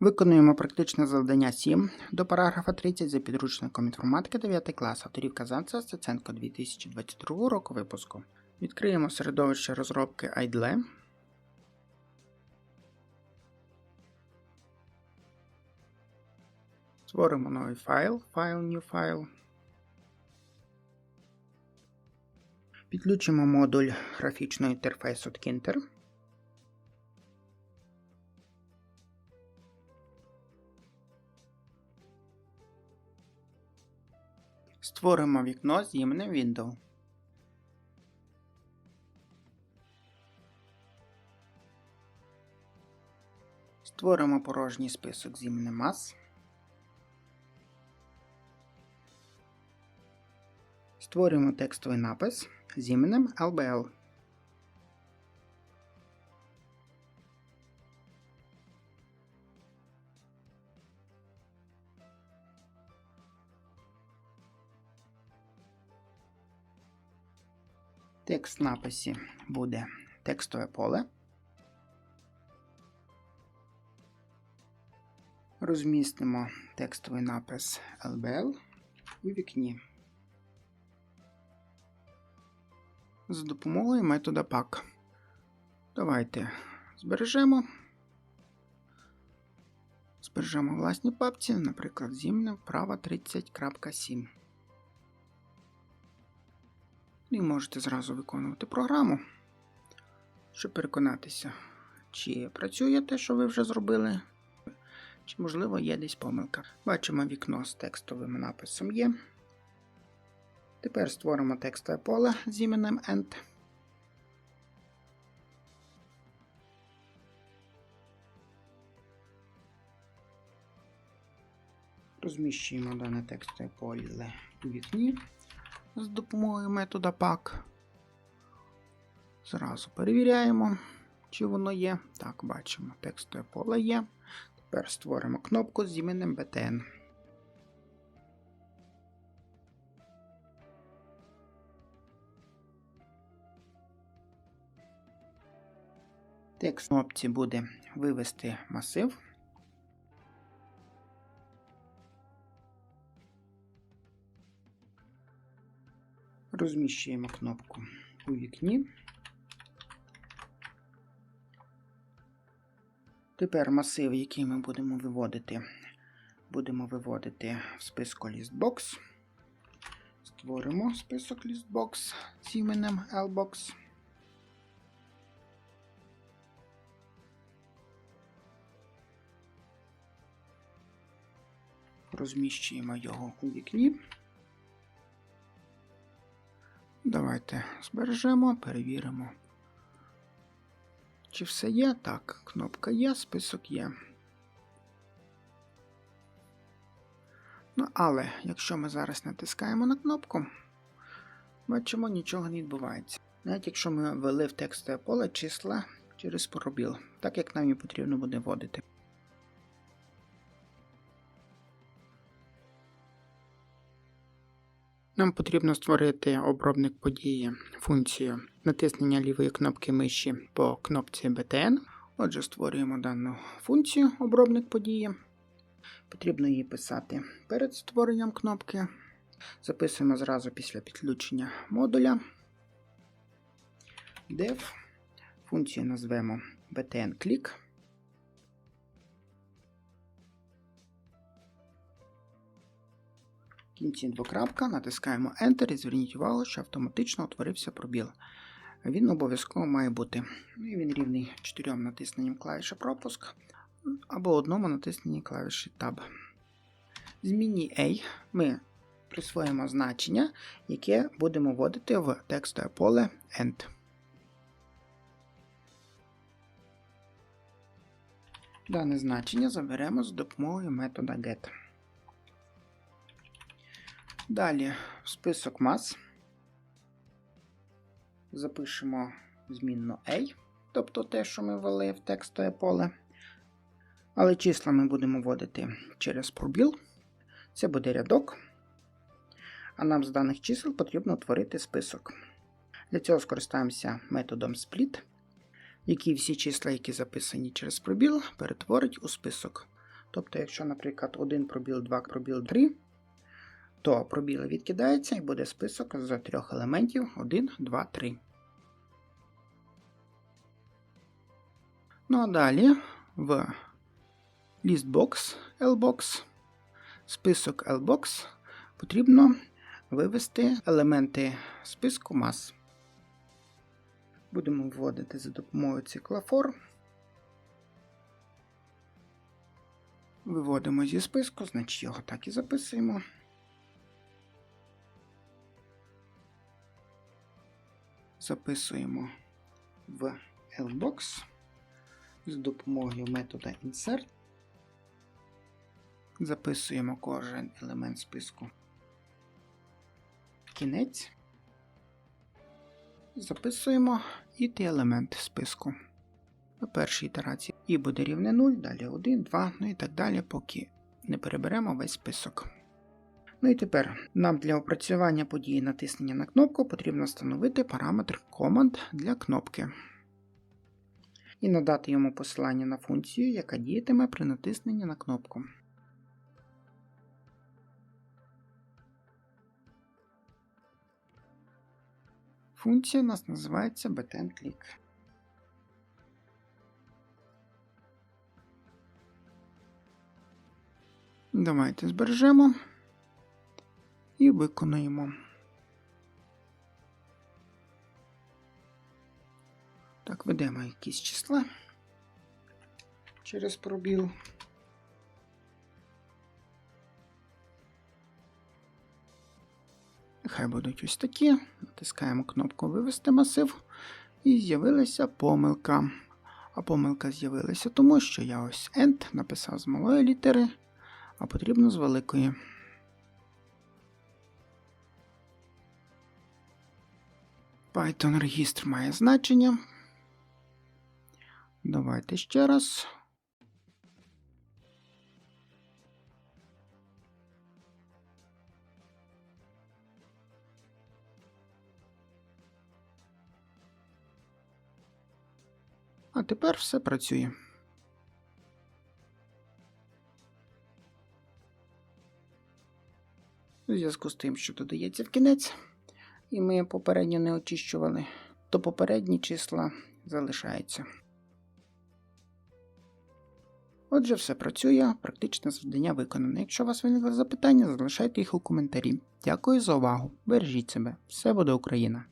Виконуємо практичне завдання 7 до параграфа 30 за підручником інформатики 9 клас авторів Казанця Стеценко 2022 року випуску. Відкриємо середовище розробки IDLE. Створимо новий файл, файл New File. Підключимо модуль графічного інтерфейсу Tkinter. Створимо вікно з іменем Window. Створимо порожній список з іменем Mass. Створюємо текстовий напис з іменем LBL. Текст написі буде текстове поле. Розмістимо текстовий напис LBL у вікні за допомогою метода pack. Давайте збережемо. Збережемо власні папці, наприклад, зімне вправа 30.7. І можете зразу виконувати програму, щоб переконатися, чи працює те, що ви вже зробили, чи, можливо, є десь помилка. Бачимо вікно з текстовим написом є. Тепер створимо текстове поле з іменем End. Розміщуємо дане текстове поле у вікні з допомогою метода pack. Зразу перевіряємо, чи воно є. Так, бачимо, текстове поле є. Тепер створимо кнопку з іменем BTN. Текст кнопці буде вивести масив. Розміщуємо кнопку у вікні. Тепер масив, який ми будемо виводити, будемо виводити в списку ListBox. Створимо список ListBox з іменем LBox. Розміщуємо його у вікні. Давайте збережемо, перевіримо. Чи все є? Так, кнопка є, список є. Ну, але якщо ми зараз натискаємо на кнопку, бачимо, нічого не відбувається. Навіть якщо ми ввели в текстове поле числа через пробіл, так як нам і потрібно буде вводити. Нам потрібно створити обробник події функцію натиснення лівої кнопки миші по кнопці BTN. Отже, створюємо дану функцію обробник події. Потрібно її писати перед створенням кнопки. Записуємо зразу після підключення модуля. Dev. Функцію назвемо BTN В кінці двокрапка, натискаємо Enter і зверніть увагу, що автоматично утворився пробіл. Він обов'язково має бути. І він рівний 4 натисненням клавіші пропуск або одному натисненні клавіші Tab. Зміні A ми присвоїмо значення, яке будемо вводити в текстове поле End. Дане значення заберемо за допомогою метода get. Далі в список мас запишемо змінну A, тобто те, що ми ввели в текстове поле. Але числа ми будемо вводити через пробіл. Це буде рядок. А нам з даних чисел потрібно утворити список. Для цього скористаємося методом split, який всі числа, які записані через пробіл, перетворить у список. Тобто, якщо, наприклад, 1 пробіл, 2 пробіл 3, то пробіли відкидаються і буде список з трьох елементів 1, 2, 3. Ну а далі в listbox lbox, список lbox потрібно вивести елементи списку мас. Будемо вводити за допомогою циклофор. Виводимо зі списку, значить його так і записуємо. Записуємо в lbox з допомогою метода insert. Записуємо кожен елемент списку. Кінець. Записуємо і елемент списку. На першій ітерації і буде рівне 0, далі 1, 2, ну і так далі, поки не переберемо весь список. Ну і тепер нам для опрацювання події натиснення на кнопку потрібно встановити параметр Command для кнопки і надати йому посилання на функцію, яка діятиме при натисненні на кнопку. Функція у нас називається button click. Давайте збережемо і виконуємо. Так, ведемо якісь числа через пробіл. Нехай будуть ось такі. Натискаємо кнопку Вивести масив. І з'явилася помилка. А помилка з'явилася тому, що я ось End написав з малої літери, а потрібно з великої. Python регістр має значення. Давайте ще раз. А тепер все працює. У зв'язку з тим, що додається в кінець, і ми попередньо не очищували, то попередні числа залишаються. Отже, все працює, практичне завдання виконане. Якщо у вас виникли запитання, залишайте їх у коментарі. Дякую за увагу. Бережіть себе, все буде Україна!